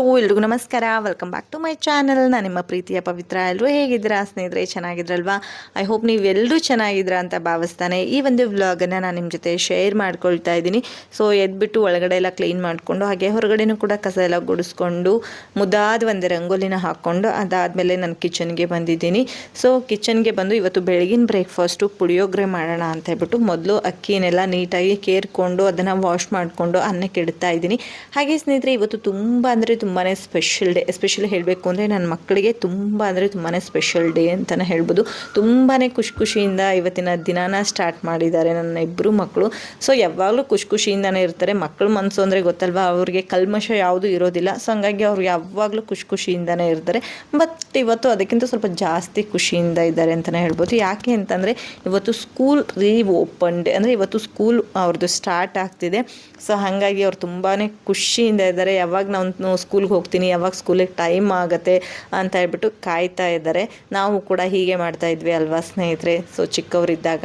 Hello ಎಲ್ರಿಗೂ ನಮಸ್ಕಾರ. Welcome back to my channel ನಾನು ನಿಮ್ಮ ಪ್ರೀತಿಯ ಪವಿತ್ರ ಎಲ್ಲರೂ ಹೇಗಿದ್ದೀರಾ? ಸ್ನೇಹಿತರೆ, ಚೆನ್ನಾಗಿದ್ರಲ್ವಾ? ಐ ಹೋಪ್ ನೀವೆಲ್ಲರೂ ಚೆನ್ನಾಗಿದ್ದೀರಾ ಅಂತ ಭಾವಿಸ್ತಾನೆ ಈ ಒಂದು ವ್ಲಾಗನ್ನು ನಾನು ನಿಮ್ಮ ಜೊತೆ ಶೇರ್ ಮಾಡ್ಕೊಳ್ತಾ ಇದ್ದೀನಿ. ಸೊ ಎದ್ಬಿಟ್ಟು ಒಳಗಡೆ ಎಲ್ಲ ಕ್ಲೀನ್ ಮಾಡಿಕೊಂಡು, ಹಾಗೆ ಹೊರಗಡೆನೂ ಕೂಡ ಕಸ ಎಲ್ಲ ಗುಡಿಸ್ಕೊಂಡು, ಮುದ್ದಾದ ಒಂದು ರಂಗೋಲಿನ ಹಾಕ್ಕೊಂಡು ಅದಾದಮೇಲೆ ನಾನು ಕಿಚನ್ಗೆ ಬಂದಿದ್ದೀನಿ. ಸೊ ಕಿಚನ್ಗೆ ಬಂದು ಇವತ್ತು ಬೆಳಗಿನ ಬ್ರೇಕ್ಫಾಸ್ಟು ಪುಳಿಯೋಗರೆ ಮಾಡೋಣ ಅಂತ ಹೇಳ್ಬಿಟ್ಟು ಮೊದಲು ಅಕ್ಕಿನೆಲ್ಲ ನೀಟಾಗಿ ಕೇರ್ಕೊಂಡು, ಅದನ್ನು ವಾಶ್ ಮಾಡಿಕೊಂಡು, ಅನ್ನಕ್ಕೆ ಇಡ್ತಾ ಇದ್ದೀನಿ. ಹಾಗೆ ಸ್ನೇಹಿತರೆ, ಇವತ್ತು ತುಂಬ ಅಂದರೆ ಸ್ಪೆಷಲ್ ಡೇ ಎಸ್ಪೆಷಲಿ ಹೇಳಬೇಕು ಅಂದರೆ ನನ್ನ ಮಕ್ಕಳಿಗೆ ತುಂಬ ಅಂದರೆ ತುಂಬಾ ಸ್ಪೆಷಲ್ ಡೇ ಅಂತಲೇ ಹೇಳ್ಬೋದು. ತುಂಬಾ ಖುಷಿ ಖುಷಿಯಿಂದ ಇವತ್ತಿನ ದಿನಾನ ಸ್ಟಾರ್ಟ್ ಮಾಡಿದ್ದಾರೆ ನನ್ನ ಇಬ್ಬರು ಮಕ್ಕಳು ಸೊ ಯಾವಾಗಲೂ ಖುಷಿ ಖುಷಿಯಿಂದನೇ ಇರ್ತಾರೆ. ಮಕ್ಕಳ ಮನಸ್ಸು ಅಂದರೆ ಗೊತ್ತಲ್ವಾ? ಅವ್ರಿಗೆ ಕಲ್ಮಶ ಯಾವುದು ಇರೋದಿಲ್ಲ. ಸೊ ಹಂಗಾಗಿ ಅವ್ರು ಯಾವಾಗಲೂ ಖುಷಿ ಖುಷಿಯಿಂದನೇ ಇರ್ತಾರೆ. ಬಟ್ ಇವತ್ತು ಅದಕ್ಕಿಂತ ಸ್ವಲ್ಪ ಜಾಸ್ತಿ ಖುಷಿಯಿಂದ ಇದ್ದಾರೆ ಅಂತಲೇ ಹೇಳ್ಬೋದು. ಯಾಕೆ ಅಂತಂದರೆ ಇವತ್ತು ಸ್ಕೂಲ್ ರೀ ಓಪನ್ ಡೇ ಅಂದರೆ ಇವತ್ತು ಸ್ಕೂಲ್ ಅವ್ರದ್ದು ಸ್ಟಾರ್ಟ್ ಆಗ್ತಿದೆ. ಸೊ ಹಾಗಾಗಿ ಅವ್ರು ತುಂಬಾ ಖುಷಿಯಿಂದ ಇದ್ದಾರೆ. ಯಾವಾಗ ನಾವು ಸ್ಕೂಲ್ಗೆ ಹೋಗ್ತೀನಿ, ಯಾವಾಗ ಸ್ಕೂಲಿಗೆ ಟೈಮ್ ಆಗುತ್ತೆ ಅಂತ ಹೇಳ್ಬಿಟ್ಟು ಕಾಯ್ತಾ ಇದ್ದಾರೆ. ನಾವು ಕೂಡ ಹೀಗೆ ಮಾಡ್ತಾ ಇದ್ವಿ ಅಲ್ವಾ ಸ್ನೇಹಿತರೆ? ಸೊ ಚಿಕ್ಕವರಿದ್ದಾಗ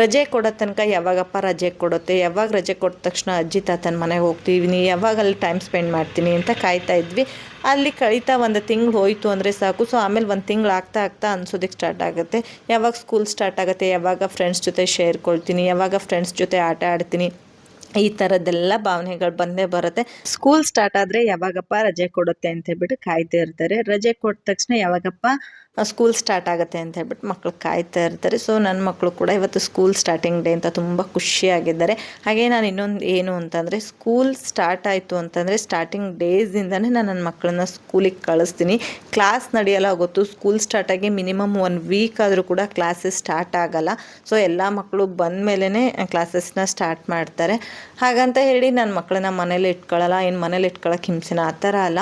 ರಜೆ ಕೊಡೋ ತನಕ ಯಾವಾಗಪ್ಪ ರಜೆ ಕೊಡುತ್ತೆ? ಯಾವಾಗ ರಜೆ ಕೊಟ್ಟ ತಕ್ಷಣ ಅಜ್ಜಿ ತಾತನ ಮನೆಗೆ ಹೋಗ್ತೀವಿ ಯಾವಾಗ ಅಲ್ಲಿ ಟೈಮ್ ಸ್ಪೆಂಡ್ ಮಾಡ್ತೀನಿ ಅಂತ ಕಾಯ್ತಾ ಇದ್ವಿ. ಅಲ್ಲಿ ಕಳೀತಾ ಒಂದು ತಿಂಗಳು ಹೋಯಿತು ಅಂದರೆ ಸಾಕು. ಸೊ ಆಮೇಲೆ ಒಂದು ತಿಂಗಳು ಆಗ್ತಾ ಆಗ್ತಾ ಅನ್ಸೋದಕ್ಕೆ ಸ್ಟಾರ್ಟ್ ಆಗುತ್ತೆ. ಯಾವಾಗ ಸ್ಕೂಲ್ ಸ್ಟಾರ್ಟ್ ಆಗುತ್ತೆ? ಯಾವಾಗ ಫ್ರೆಂಡ್ಸ್ ಜೊತೆ ಶೇರ್ಕೊಳ್ತೀನಿ ಯಾವಾಗ ಫ್ರೆಂಡ್ಸ್ ಜೊತೆ ಆಟ ಆಡ್ತೀನಿ? ಈ ಥರದ್ದೆಲ್ಲ ಭಾವನೆಗಳು ಬಂದೇ ಬರುತ್ತೆ. ಸ್ಕೂಲ್ ಸ್ಟಾರ್ಟ್ ಆದರೆ ಯಾವಾಗಪ್ಪ ರಜೆ ಕೊಡುತ್ತೆ ಅಂತ ಹೇಳ್ಬಿಟ್ಟು ಕಾಯ್ತಾ ಇರ್ತಾರೆ. ರಜೆ ಕೊಟ್ಟ ತಕ್ಷಣ ಯಾವಾಗಪ್ಪ ಸ್ಕೂಲ್ ಸ್ಟಾರ್ಟ್ ಆಗುತ್ತೆ ಅಂತ ಹೇಳ್ಬಿಟ್ಟು ಮಕ್ಕಳು ಕಾಯ್ತಾ ಇರ್ತಾರೆ. ಸೊ ನನ್ನ ಮಕ್ಕಳು ಕೂಡ ಇವತ್ತು ಸ್ಕೂಲ್ ಸ್ಟಾರ್ಟಿಂಗ್ ಡೇ ಅಂತ ತುಂಬ ಖುಷಿಯಾಗಿದ್ದಾರೆ. ಹಾಗೆ ನಾನು ಇನ್ನೊಂದು ಏನು ಅಂತಂದರೆ ಸ್ಕೂಲ್ ಸ್ಟಾರ್ಟ್ ಆಯಿತು ಅಂತಂದರೆ ಸ್ಟಾರ್ಟಿಂಗ್ ಡೇಸಿಂದನೇ ನಾನು ನನ್ನ ಮಕ್ಕಳನ್ನ ಸ್ಕೂಲಿಗೆ ಕಳಿಸ್ತೀನಿ. ಕ್ಲಾಸ್ ನಡೆಯಲ್ಲ ಗೊತ್ತು ಸ್ಕೂಲ್ ಸ್ಟಾರ್ಟ್ ಆಗಿ ಮಿನಿಮಮ್ ಒನ್ ವೀಕ್ ಆದರೂ ಕೂಡ ಕ್ಲಾಸಸ್ ಸ್ಟಾರ್ಟ್ ಆಗಲ್ಲ. ಸೊ ಎಲ್ಲ ಮಕ್ಕಳು ಬಂದ ಮೇಲೇ ಕ್ಲಾಸಸ್ನ ಸ್ಟಾರ್ಟ್ ಮಾಡ್ತಾರೆ. ಹಾಗಂತ ಹೇಳಿ ನನ್ನ ಮಕ್ಕಳನ್ನ ಮನೇಲಿ ಇಟ್ಕೊಳ್ಳಲ್ಲ ಏನು ಮನೇಲಿ ಇಟ್ಕೊಳ್ಳೋಕೆ ಹಿಂಸೆನ ಆ ಥರ ಅಲ್ಲ.